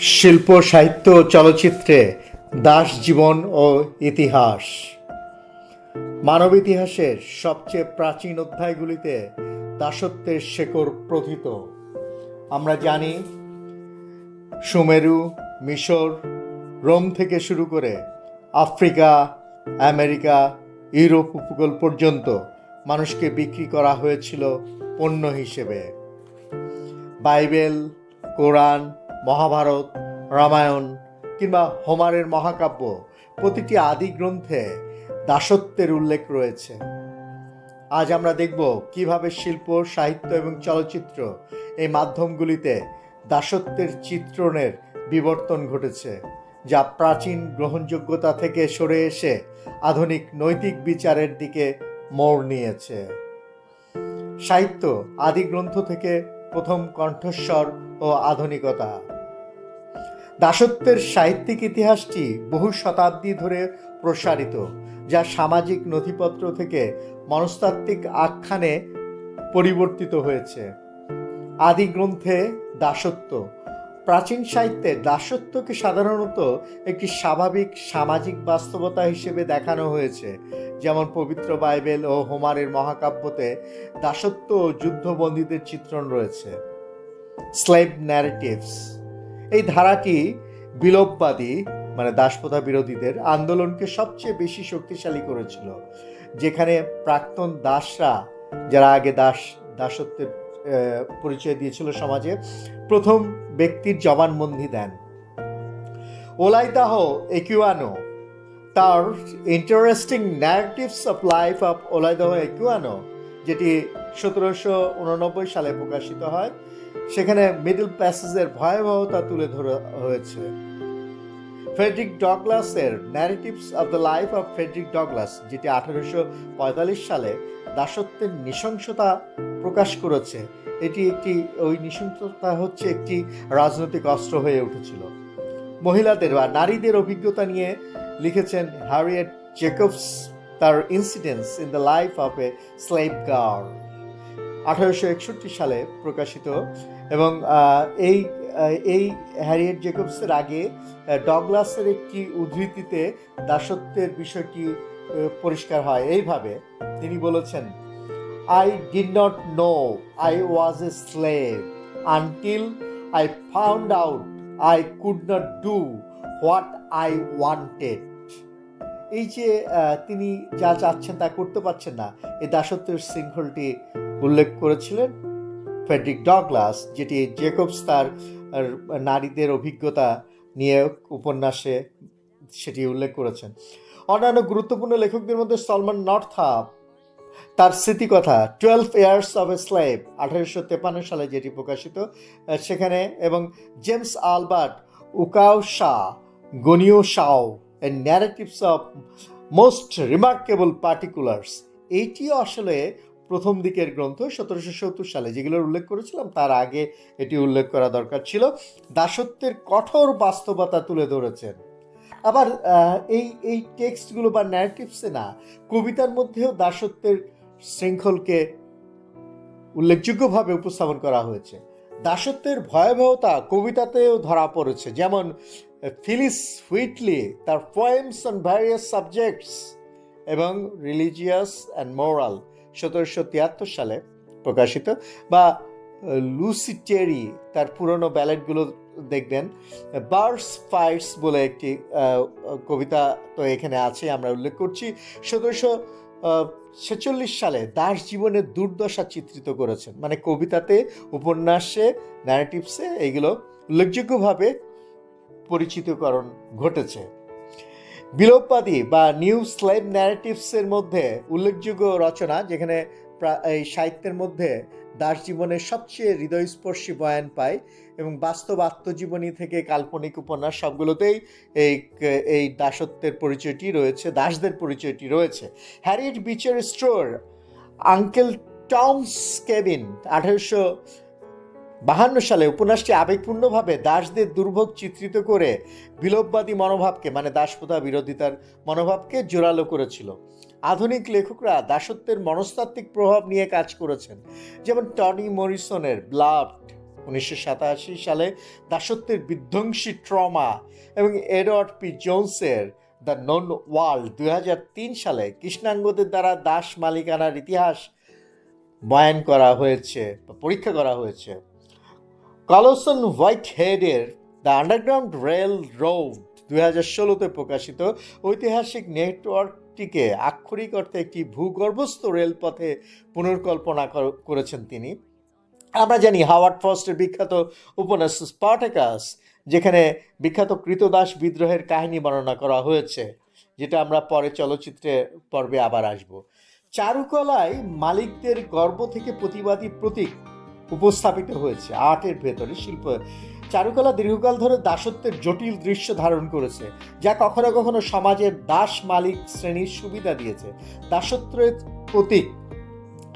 শিল্প, সাহিত্য চলচ্চিত্রে দাস জীবন ও ইতিহাস। মানব ইতিহাসের সবচেয়ে প্রাচীন অধ্যায়গুলিতে দাসত্বের শেকড় প্রথিত। আমরা জানি, সুমেরু, মিশর, রোম থেকে শুরু করে আফ্রিকা, আমেরিকা, ইউরোপ উপকূল পর্যন্ত মানুষকে বিক্রি করা হয়েছিল পণ্য হিসেবে। বাইবেল, কোরআন মহাভারত, রামায়ণ কিংবা হোমারের মহাকাব্য প্রতিটি আদি গ্রন্থে দাসত্বের উল্লেখ রয়েছে। আজ আমরা দেখব কীভাবে শিল্প, সাহিত্য এবং চলচ্চিত্র এই মাধ্যমগুলিতে দাসত্বের চিত্রণের বিবর্তন ঘটেছে, যা প্রাচীন গ্রহণযোগ্যতা থেকে সরে এসে আধুনিক নৈতিক বিচারের দিকে মোড় নিয়েছে। সাহিত্য আদি গ্রন্থ থেকে প্রথম কণ্ঠস্বর ও আধুনিকতা। দাসত্বের সাহিত্যিক ইতিহাসটি বহু শতাব্দী ধরে প্রসারিত, যা সামাজিক নথিপত্র থেকে মনস্তাত্ত্বিক আখ্যানে পরিবর্তিত হয়েছে। আদি গ্রন্থে দাসত্ব। প্রাচীন সাহিত্যে দাসত্বকে সাধারণত একটি স্বাভাবিক সামাজিক বাস্তবতা হিসেবে দেখানো হয়েছে, যেমন পবিত্র বাইবেল ও হোমারের মহাকাব্যতে দাসত্ব ও যুদ্ধবন্দীদের চিত্রণ রয়েছে। স্লেভ ন্যারেটিভস এই ধারাটি বিলোপবাদী মানে দাসপ্রথা বিরোধীদের আন্দোলনকে সবচেয়ে বেশি শক্তিশালী করেছিল, যেখানে প্রাক্তন দাসরা, যারা আগে দাস, দাসত্বের পরিচয় দিয়েছিল সমাজে, প্রথম ব্যক্তির জবানবন্দি দেন। ওলাইদাহ একিউয়ানো তার interesting narratives of life of Olaudah Equiano যেটি সতেরোশো উননব্বই সালে প্রকাশিত হয় সেখানে মিডল প্যাসেজের ভয়াবহতা তুলে ধরা হয়েছে। Frederick ডগলাসের narratives of the life of Frederick Douglass, যেটি আঠারোশো পঁয়তাল্লিশ সালে দাসত্বের নৃশংসতা প্রকাশ করেছে, এটি একটি, ওই নৃশংসতা হচ্ছে একটি রাজনৈতিক অস্ত্র হয়ে উঠেছিল। মহিলাদের বা নারীদের অভিজ্ঞতা নিয়ে লিখেছেন হ্যারিয়েট জেকবস তার incidents in the life of a slave girl. আঠারোশো একষট্টি সালে প্রকাশিত এবং এই এই হ্যারিয়েট জেকবসের আগে ডগলাসের একটি উদ্ধৃতিতে দাসত্বের বিষয়টি পরিষ্কার হয়। এইভাবে তিনি বলেছেন I did not know I was a slave until I found out I could not do what I wanted এই যে তিনি যা চাচ্ছেন তা করতে পারছেন না, এই দাসত্বের শৃঙ্খলটি উল্লেখ করেছিলেন ফেডরিক ডগলাস, যেটি জেকবস তার নারীদের অভিজ্ঞতা নিয়ে উপন্যাসে সেটি উল্লেখ করেছেন। অন্যান্য গুরুত্বপূর্ণ লেখকদের মধ্যে সলমান নর্থআপ, তার স্মৃতিকথা, twelve years of a slave, আঠারোশো তেপান্ন সালে যেটি প্রকাশিত, সেখানে, এবং James Albert Ukawsaw Gronniosaw and narratives of most remarkable particulars এইটিও আসলে প্রথম দিকের গ্রন্থ সতেরোশো সত্তর সালে, যেগুলোর উল্লেখ করেছিলাম, তার আগে এটি উল্লেখ করা দরকার ছিল। দাসত্বের কঠোর বাস্তবতা তুলে ধরেছেন। আবার এই এই টেক্সটগুলো বা ন্যারেটিভসে না, কবিতার মধ্যেও দাসত্বের শৃঙ্খলকে উল্লেখযোগ্যভাবে উপস্থাপন করা হয়েছে। দাসত্বের ভয়াবহতা কবিতাতেও ধরা পড়েছে, যেমন, ফিলিস হুইটলি তার পোয়েমস অন ভ্যারিয়াস সাবজেক্টস এবং রিলিজিয়াস অ্যান্ড মোরাল সতেরোশো তিয়াত্তর সালে প্রকাশিত, বা লুসি টেরি তার পুরনো ব্যালেটগুলো দেখবেন। বার্স ফাইটস বলে একটি কবিতা তো এখানে আছে, আমরা উল্লেখ করছি। সতেরোশো ছেচল্লিশ সালে দাস জীবনের দুর্দশা চিত্রিত করেছেন। মানে কবিতাতে, উপন্যাসে ন্যারেটিভসে এইগুলো উল্লেখযোগ্যভাবে পরিচিতকরণ ঘটেছে। বিলোপবাদী বা নিউ স্লেভ ন্যারেটিভসের মধ্যে উল্লেখযোগ্য রচনা, যেখানে এই সাহিত্যের মধ্যে দাস জীবনের সবচেয়ে হৃদয়স্পর্শী বয়ান পায় এবং বাস্তব আত্মজীবনী থেকে কাল্পনিক উপন্যাস সবগুলোতেই এই এই দাসত্বের পরিচয়টি রয়েছে, দাসদের পরিচয়টি রয়েছে। হ্যারিট বিচের স্টোর, আঙ্কেল টমস কেবিন আঠারোশো বাহান্ন সালে উপন্যাসটি আবেগপূর্ণভাবে দাসদের দুর্ভোগ চিত্রিত করে বিলোপবাদী মনোভাবকে মানে দাসপ্রথা বিরোধিতার মনোভাবকে জোরালো করেছিল। আধুনিক লেখকরা দাসত্বের মনস্তাত্ত্বিক প্রভাব নিয়ে কাজ করেছেন। যেমন টনি মরিসনের ব্লাড উনিশশো সাতাশি সালে দাসত্বের বিধ্বংসী ট্রমা এবং এডওয়ার্ড পি জোনসের দ্য নন ওয়ার্ল্ড দু হাজার তিন সালে কৃষ্ণাঙ্গদের দ্বারা দাস মালিকানার ইতিহাস বয়ান করা হয়েছে পরীক্ষা করা হয়েছে। কালোসন হোয়াইট হেডের দ্য আন্ডারগ্রাউন্ড রেল রোড দুই হাজার ষোলোতে প্রকাশিত ঐতিহাসিক নেটওয়ার্কটিকে আক্ষরিক অর্থে একটি ভূগর্ভস্থ রেলপথে পুনর্কল্পনা কর- করেছেন তিনি। আমরা জানি হাওয়ার্ড ফস্টের বিখ্যাত উপন্যাস স্পার্টাকাস, যেখানে বিখ্যাত কৃতদাস বিদ্রোহের কাহিনী বর্ণনা করা হয়েছে, যেটা আমরা পরে চলচ্চিত্রে পর্বে আবার আসব। চারুকলায় মালিকদের গর্ব থেকে প্রতিবাদী প্রতীক উপস্থাপিত হয়েছে। আর্টের ভেতরে শিল্প। চারুকলা দীর্ঘকাল ধরে দাসত্বের জটিল দৃশ্য ধারণ করেছে, যা কখনো কখনো সমাজের দাস মালিক শ্রেণির সুবিধা দিয়েছে। দাসত্বের প্রতীক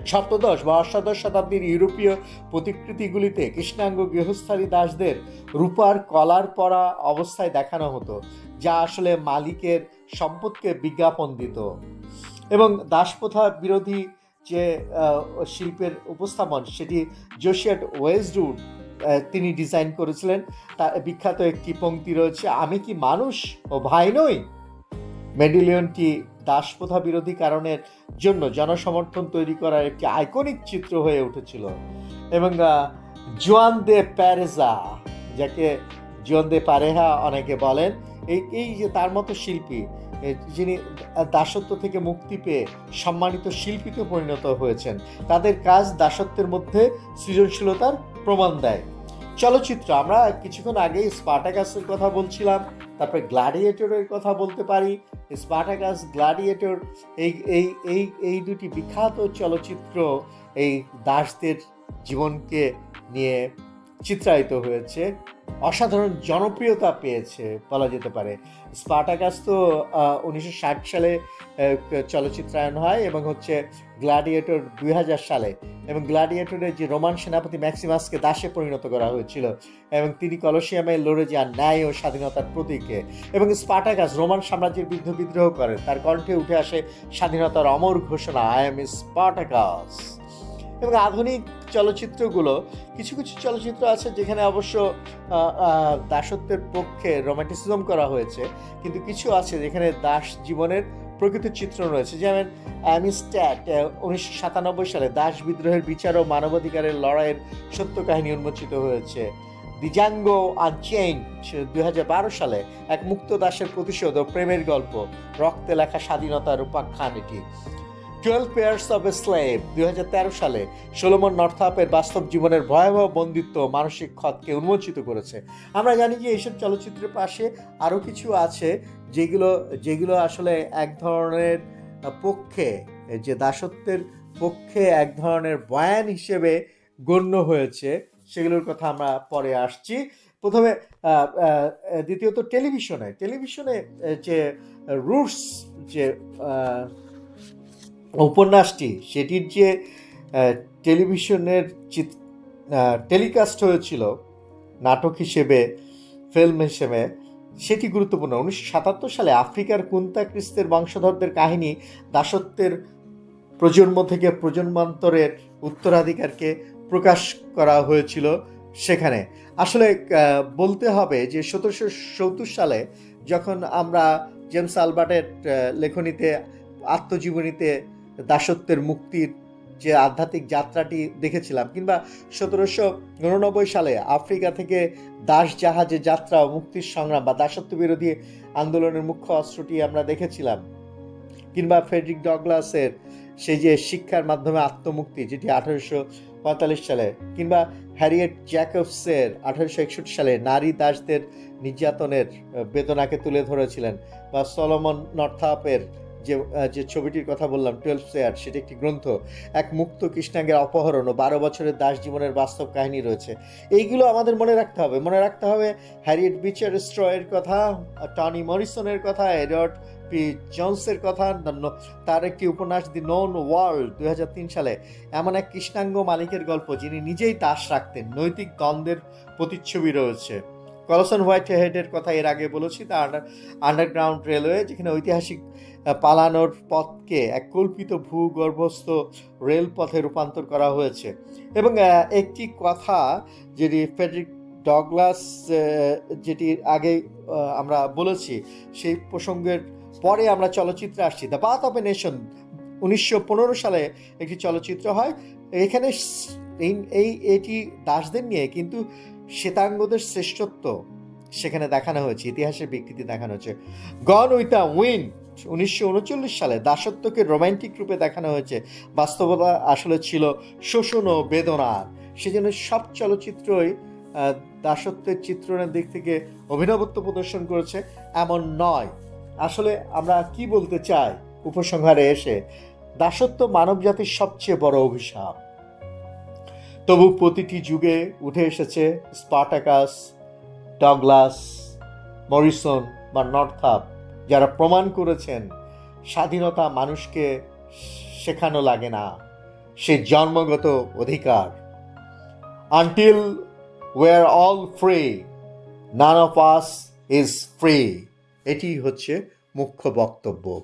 সপ্তদশ বা অষ্টাদশ শতাব্দীর ইউরোপীয় প্রতিকৃতিগুলিতে কৃষ্ণাঙ্গ গৃহস্থালী দাসদের রূপার কলার পরা অবস্থায় দেখানো হতো, যা আসলে মালিকের সম্পদকে বিজ্ঞাপন দিত। এবং দাসপ্রথা বিরোধী যে শিল্পের উপস্থাপন সেটি জোশিয়াট ওয়েস্টউড তিনি ডিজাইন করেছিলেন। তার বিখ্যাত একটি পংক্তি রয়েছে, আমি কি মানুষ ও ভাই নই? মেডিলিয়নটি দাসপ্রথা বিরোধী কারণের জন্য জনসমর্থন তৈরি করার একটি আইকনিক চিত্র হয়ে উঠেছিল। এবং জোয়ান দে প্যারেজা যাকে জোয়ান দে পারেহা অনেকে বলেন, এই এই যে তার মতো শিল্পী যিনি দাসত্ব থেকে মুক্তি পেয়ে সম্মানিত শিল্পীতে পরিণত হয়েছেন, তাদের কাজ দাসত্বের মধ্যে সৃজনশীলতার প্রমাণ দেয়। চলচ্চিত্র, আমরা কিছুক্ষণ আগে স্পার্টাকাসের কথা বলছিলাম, তারপরে গ্ল্যাডিয়েটরের কথা বলতে পারি। স্পার্টাকাস গ্ল্যাডিয়েটর এই এই এই এই দুটি বিখ্যাত চলচ্চিত্র এই দাসদের জীবনকে নিয়ে চিত্রায়িত হয়েছে। অসাধারণ জনপ্রিয়তা পেয়েছে, বলা যেতে পারে। স্পার্টাকাস তো উনিশশো ষাট সালে চলচ্চিত্রায়ন হয় এবং হচ্ছে গ্ল্যাডিয়েটর দুই সালে এবং গ্ল্যাডিয়েটরের যে রোমান সেনাপতি ম্যাক্সিমাসকে দাসে পরিণত করা হয়েছিল এবং তিনি কলসিয়ামে লড়ে যান ন্যায় ও স্বাধীনতার প্রতীকে। এবং স্পার্টাকাস রোমান সাম্রাজ্যের বিরুদ্ধে বিদ্রোহ করেন তার কণ্ঠে উঠে আসে স্বাধীনতার অমর ঘোষণা আই এম স্পার্টাকাস এবং আধুনিক চলচ্চিত্রগুলো, কিছু কিছু চলচ্চিত্র আছে যেখানে অবশ্য দাসত্বের পক্ষে রোমান্টিসিজম করা হয়েছে, কিন্তু কিছু আছে যেখানে দাস জীবনের প্রকৃত চিত্র রয়েছে। যেমন অ্যামিস্ট্যাট উনিশশো সাতানব্বই সালে দাস বিদ্রোহের বিচার ও মানবাধিকারের লড়াইয়ের সত্য কাহিনী উন্মোচিত হয়েছে। দিজাঙ্গো আনচেইন দুই হাজার বারো সালে এক মুক্ত দাসের প্রতিশোধ ও প্রেমের গল্প, রক্তে লেখা স্বাধীনতার উপাখ্যান এটি। Twelve years of a slave দু হাজার তেরো সালে সোলোমন নর্থাপের বাস্তব জীবনের ভয়াবহ বন্দিত্ব মানসিক ক্ষতকে উন্মোচিত করেছে। আমরা জানি যে এইসব চলচ্চিত্রের পাশে আরও কিছু আছে যেগুলো যেগুলো আসলে এক ধরনের পক্ষে, যে দাসত্বের পক্ষে এক ধরনের বয়ান হিসেবে গণ্য হয়েছে, সেগুলোর কথা আমরা পরে আসছি। প্রথমে দ্বিতীয়ত টেলিভিশনে টেলিভিশনে যে রুটস যে উপন্যাসটি, সেটির যে টেলিভিশনের চিত টেলিকাস্ট হয়েছিল নাটক হিসেবে, ফিল্ম হিসেবে, সেটি গুরুত্বপূর্ণ। উনিশশো সাতাত্তর সালে আফ্রিকার কুন্তা ক্রিস্তের বংশধরদের কাহিনী দাসত্বের প্রজন্ম থেকে প্রজন্মান্তরের উত্তরাধিকারকে প্রকাশ করা হয়েছিল সেখানে। আসলে বলতে হবে যে, সতেরোশো সত্তর সালে যখন আমরা জেমস আলবার্টের লেখনীতে, আত্মজীবনীতে দাসত্বের মুক্তির যে আধ্যাত্মিক যাত্রাটি দেখেছিলাম, কিংবা সতেরোশো উননব্বই সালে আফ্রিকা থেকে দাস জাহাজে যাত্রা ও মুক্তির সংগ্রাম বা দাসত্ব বিরোধী আন্দোলনের মুখ্য অস্ত্রটি আমরা দেখেছিলাম, কিংবা ফ্রেডরিক ডগলাসের সেই যে শিক্ষার মাধ্যমে আত্মমুক্তি যেটি আঠারোশো পঁয়তাল্লিশ সালে, কিংবা হ্যারিয়েট জ্যাকবসের আঠারোশো একষট্টি সালে নারী দাসদের নির্যাতনের বেদনাকে তুলে ধরেছিলেন, বা সলোমন নর্থাপের যে যে ছবিটির কথা বললাম টুয়েলভ সেয়ার সেটি একটি গ্রন্থ। এক মুক্ত কৃষ্ণাঙ্গের অপহরণ ও বারো বছরের দাস জীবনের বাস্তব কাহিনী রয়েছে। এইগুলো আমাদের মনে রাখতে হবে। মনে রাখতে হবে হ্যারিয়েট বিচার স্ট্রয়ের কথা, টনি মরিসনের কথা, এডওয়ার্ড পি জনসের কথা তার একটি উপন্যাস, দি নন ওয়ার্ল্ড দু হাজার তিন সালে। এমন এক কৃষ্ণাঙ্গ মালিকের গল্প যিনি নিজেই দাস রাখতেন। নৈতিক দ্বন্দ্বের প্রতিচ্ছবি রয়েছে। কলসন হোয়াইট হেডের কথা এর আগে বলেছি, তা আন্ডারগ্রাউন্ড রেলওয়ে যেখানে ঐতিহাসিক পালানোর পথকে এক কল্পিত ভূগর্ভস্থ রেলপথে রূপান্তর করা হয়েছে। এবং একটি কথা যেটি ফেডরিক ডগলাস যেটি আগে আমরা বলেছি, সেই প্রসঙ্গের পরে আমরা চলচ্চিত্রে আসছি। The path of a nation উনিশশো পনেরো সালে একটি চলচ্চিত্র হয়। এখানে এই, এটি দাসদের নিয়ে কিন্তু শ্বেতাঙ্গদের শ্রেষ্ঠত্ব সেখানে দেখানো হয়েছে, ইতিহাসের বিকৃতি দেখানো হয়েছে। গন উইথ উইন উনিশশো উনচল্লিশ সালে দাসত্বকে রোমান্টিক রূপে দেখানো হয়েছে। বাস্তবতা আসলে ছিল শোষণ ও বেদনার সেজন্য সব চলচ্চিত্রই দাসত্বের চিত্রণের দিক থেকে অভিনবত্ব প্রদর্শন করেছে। এমন নয়। আসলে আমরা কি বলতে চাই? উপসংহারে এসে, দাসত্ব মানবজাতির সবচেয়ে বড় অভিশাপ। তবু প্রতিটি যুগে উঠে এসেছে স্পার্টাকাস, ডগলাস, মরিসন বা নর্থাপ যারা প্রমাণ করেছেন স্বাধীনতা মানুষকে শেখানো লাগে না। সে জন্মগত অধিকার। Until we are all free none of us is free এটি হচ্ছে মুখ্য বক্তব্য।